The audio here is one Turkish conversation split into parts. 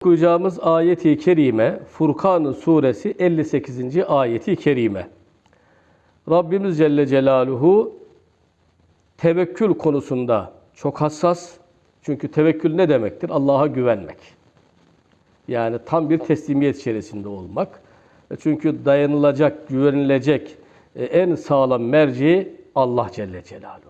Okuyacağımız ayeti kerime Furkan suresi 58. ayeti kerime. Rabbimiz Celle Celaluhu tevekkül konusunda çok hassas. Çünkü tevekkül ne demektir? Allah'a güvenmek. Yani tam bir teslimiyet içerisinde olmak. E Çünkü dayanılacak, güvenilecek e, en sağlam merci Allah Celle Celaluhu'dur.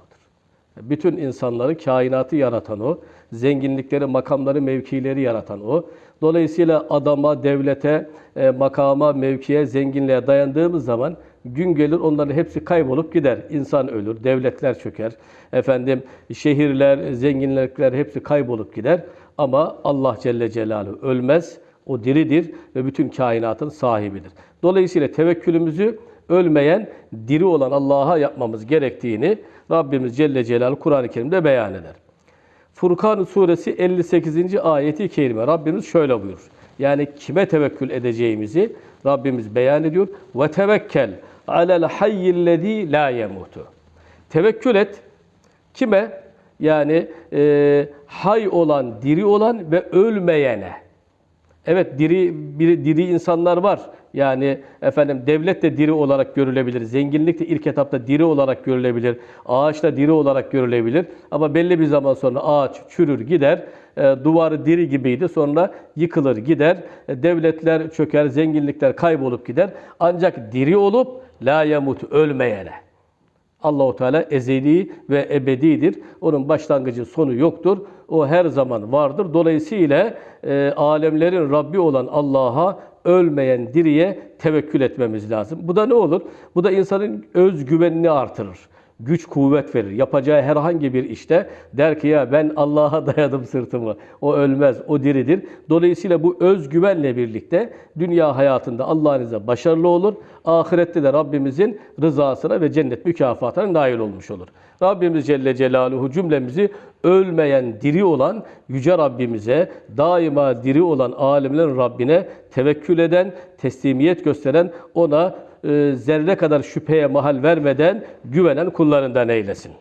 Bütün insanları, kainatı yaratan O, zenginlikleri, makamları, mevkileri yaratan O. Dolayısıyla adama, devlete, e, makama, mevkiye, zenginliğe dayandığımız zaman gün gelir onların hepsi kaybolup gider. İnsan ölür, devletler çöker, efendim şehirler, zenginlikler hepsi kaybolup gider. Ama Allah Celle Celaluhu ölmez, o diridir ve bütün kainatın sahibidir. Dolayısıyla tevekkülümüzü ölmeyen, diri olan Allah'a yapmamız gerektiğini Rabbimiz Celle Celaluhu Kur'an-ı Kerim'de beyan eder. Furkan suresi 58. ayeti kerime Rabbimiz şöyle buyurur. Yani kime tevekkül edeceğimizi Rabbimiz beyan ediyor. Ve tevekkel alel hayyillezî la yemutu. Tevekkül et kime? Yani e, hay olan, diri olan ve ölmeyene. Evet diri bir diri insanlar var. Yani efendim devlet de diri olarak görülebilir. Zenginlik de ilk etapta diri olarak görülebilir. Ağaç da diri olarak görülebilir. Ama belli bir zaman sonra ağaç çürür gider. E, duvarı diri gibiydi. Sonra yıkılır gider. E, devletler çöker, zenginlikler kaybolup gider. Ancak diri olup la yamut ölmeyene. Allahu Teala ezeli ve ebedidir. Onun başlangıcı sonu yoktur. O her zaman vardır. Dolayısıyla e, alemlerin Rabbi olan Allah'a ölmeyen diriye tevekkül etmemiz lazım. Bu da ne olur? Bu da insanın özgüvenini artırır. Güç kuvvet verir. Yapacağı herhangi bir işte der ki ya ben Allah'a dayadım sırtımı. O ölmez, o diridir. Dolayısıyla bu özgüvenle birlikte dünya hayatında Allah'ın başarılı olur. Ahirette de Rabbimizin rızasına ve cennet mükafatına nail olmuş olur. Rabbimiz Celle Celaluhu cümlemizi ölmeyen, diri olan Yüce Rabbimize, daima diri olan alemlerin Rabbine tevekkül eden, teslimiyet gösteren, ona e, zerre kadar şüpheye mahal vermeden güvenen kullarından eylesin.